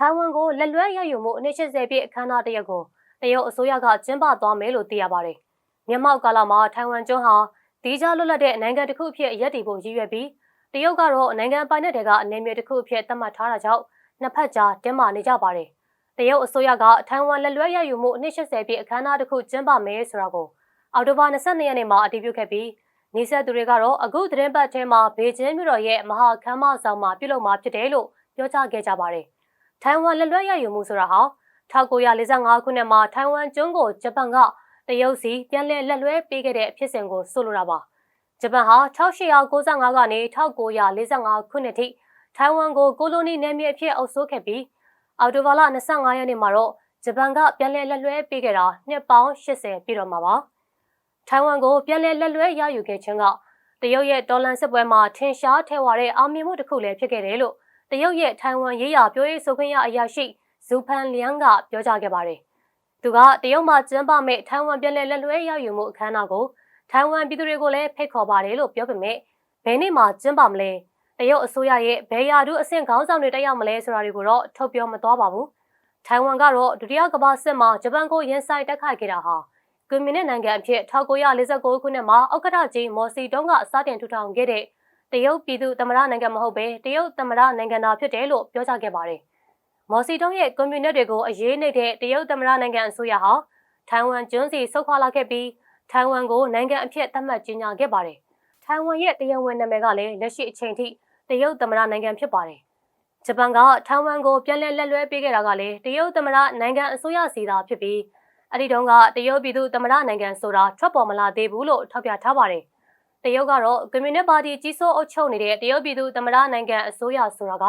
ထိုင်ဝမ်ကိုလက်လွဲရယူမှုအနည်း80ပြည့်အခမ်းအနားတစ်ရက်ကိုတရုတ်အစိုးရကကျင်းပသွားမယ်လို့သိရပါတယ်။မြန်မာကာလမှာထိုင်ဝမ်ကျွန်းဟာဒီကြလွတ်လပ်တဲ့နိုင်ငံတစ်ခုအဖြစ်ရပ်တည်ဖို့ရည်ရွယ်ပြီးတရုတ်ကတော့နိုင်ငံပိုင်နက်တွေကအနေမျိုးတစ်ခုအဖြစ်သတ်မှတ်ထားတာကြောင့်နှစ်ဖက်ကြားတင်းမာနေကြပါတယ်။တရုတ်အစိုးရကထိုင်ဝမ်လက်လွဲရယူမှုအနည်း80ပြည့်အခမ်းအနားတစ်ခုကျင်းပမယ်ဆိုတာကိုအောက်တိုဘာ22ရက်နေ့မှာအတည်ပြုခဲ့ပြီးနေဆက်သူတွေကတော့အခုသတင်းပတ်ထဲမှာဘေကျင်းမြို့တော်ရဲ့မဟာခမ်းမဆောင်မှာပြုလုပ်မှာဖြစ်တယ်လို့ပြောကြားခဲ့ကြပါတယ်။ ထိုင်ဝမ်လက်လွတ်ရယူမှုဆိုတာဟာ1945ခုနှစ်မှာထိုင်ဝမ်ကျွန်းကိုဂျပန်ကတရုတ်စီပြန်လည်လက်လွဲပေးခဲ့တဲ့ဖြစ်စဉ်ကိုဆိုလိုတာပါ။ဂျပန်ဟာ1895ကနေ1945ခုနှစ်ထိထိုင်ဝမ်ကိုကိုလိုနီနယ်မြေအဖြစ်အုပ်စိုးခဲ့ပြီးအော်တိုဘာလ25ရက်နေ့မှာတော့ဂျပန်ကပြန်လည်လက်လွဲပေးခဲ့တာနှစ်ပေါင်း80ပြည့်တော့မှာပါ။ထိုင်ဝမ်ကိုပြန်လည်လက်လွဲရယူခဲ့ခြင်းကတရုတ်ရဲ့တော်လန်စစ်ပွဲမှာထင်ရှားထဲဝါတဲ့အောင်မြင်မှုတစ်ခုလည်းဖြစ်ခဲ့တယ်လို့ တရုတ်ရဲ့ထိုင်ဝမ်ရေးရာပြောရေးဆိုခွင့်ရအရာရှိဇူဖန်လျန်ကပြောကြားခဲ့ပါတယ်။သူကတရုတ်မှာကျင်းပမဲ့ထိုင်ဝမ်ပြန်လည်လက်လွဲရယူမှုအခမ်းအနားကိုထိုင်ဝမ်ပြည်သူတွေကိုလည်းဖိတ်ခေါ်ပါတယ်လို့ပြောပေမဲ့ဘယ်နေ့မှကျင်းပမလဲတရုတ်အစိုးရရဲ့ဘယ်ရာထူးအဆင့်ခေါင်းဆောင်တွေတက်ရောက်မလဲဆိုတာတွေကိုတော့ထုတ်ပြောမသွားပါဘူး။ထိုင်ဝမ်ကတော့ဒုတိယကမ္ဘာစစ်မှာဂျပန်ကိုရင်ဆိုင်တိုက်ခိုက်ခဲ့တာဟာကွန်မြူနစ်နိုင်ငံအဖြစ်1949ခုနှစ်မှာဥက္ကဋ္ဌကြီးမော်စီတုံးကစတင်ထူထောင်ခဲ့တဲ့ တရုတ်ပြည်သူသမ္မတနိုင်ငံမဟုတ်ဘဲတရုတ်သမ္မတနိုင်ငံသားဖြစ်တယ်လို့ပြောကြားခဲ့ပါတယ်။မော်စီတုံးရဲ့ကွန်မြူနစ်တွေကိုအရေးနေတဲ့တရုတ်သမ္မတနိုင်ငံအစိုးရဟာထိုင်ဝမ်ကျွန်းစီဆုတ်ခွာလာခဲ့ပြီးထိုင်ဝမ်ကိုနိုင်ငံအဖြစ်သတ်မှတ်ကြေညာခဲ့ပါတယ်။ထိုင်ဝမ်ရဲ့တရားဝင်နာမည်ကလည်းလက်ရှိအချိန်ထိတရုတ်သမ္မတနိုင်ငံဖြစ်ပါတယ်။ဂျပန်ကထိုင်ဝမ်ကိုပြန်လည်လက်လွဲပေးခဲ့တာကလည်းတရုတ်သမ္မတနိုင်ငံအစိုးရစီသာဖြစ်ပြီးအဲ့ဒီတုန်းကတရုတ်ပြည်သူသမ္မတနိုင်ငံဆိုတာထွက်ပေါ်မလာသေးဘူးလို့ထောက်ပြထားပါတယ်။ တရုတ်ကတော့ကွန်မြူနစ်ပါတီကြီးစိုးအုပ်ချုပ်နေတဲ့တရုတ်ပြည်သူသမ္မတနိုင်ငံအစိုးရဆိုတာက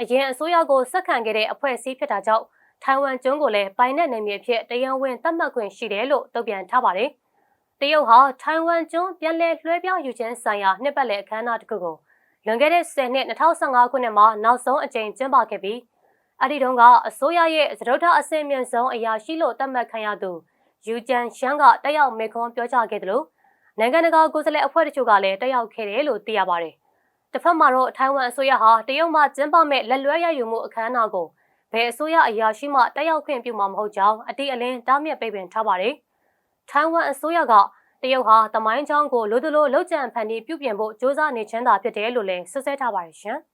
အရင်အစိုးရကိုစက္ကန့်ခဲ့တဲ့အဖွဲ့အစည်းဖြစ်တာကြောင့်ထိုင်ဝမ်ကျွန်းကိုလည်းပိုင်တဲ့နယ်မြေဖြစ်တရားဝင်သတ်မှတ်ခွင့်ရှိတယ်လို့တုံ့ပြန်ထားပါတယ်။တရုတ်ဟာထိုင်ဝမ်ကျွန်းပြန်လည်လွှဲပြောင်းယူခြင်းဆိုင်ရာနှစ်ပတ်လည်အခမ်းအနားတစ်ခုကိုလွန်ခဲ့တဲ့10နှစ်2015ခုနှစ်မှာနောက်ဆုံးအကြိမ်ကျင်းပခဲ့ပြီးအဲ့ဒီတုန်းကအစိုးရရဲ့သရုပ်ထအဆင့်မြင့်ဆုံးအရာရှိလို့သတ်မှတ်ခံရသူယူဂျန်ရှန်ကတက်ရောက်မေခွန်းပြောကြားခဲ့တယ်လို့ နိုင်ငံတကာကိုယ်စားလှယ်အဖွဲ့တချို့ကလည်းတက်ရောက်ခဲ့တယ်လို့သိရပါတယ်။တစ်ဖက်မှာတော့ထိုင်ဝမ်အစိုးရဟာတရုတ်မှကျင်းပမဲ့လက်လွဲရယူမှုအခမ်းအနားကိုဘယ်အစိုးရအရာရှိမှတက်ရောက်ခွင့်ပြုမှာမဟုတ်ကြောင်းအတိအလင်းတားမြစ်ပိတ်ပင်ထားပါတယ်။ထိုင်ဝမ်အစိုးရကတရုတ်ဟာတမိုင်းချောင်းကိုလိုသလိုလှုပ်ကြံဖန်တီးပြုပြင်ဖို့စ조사နေချမ်းသာဖြစ်တယ်လို့လည်းဆွဆွဲထားပါတယ်ရှင်။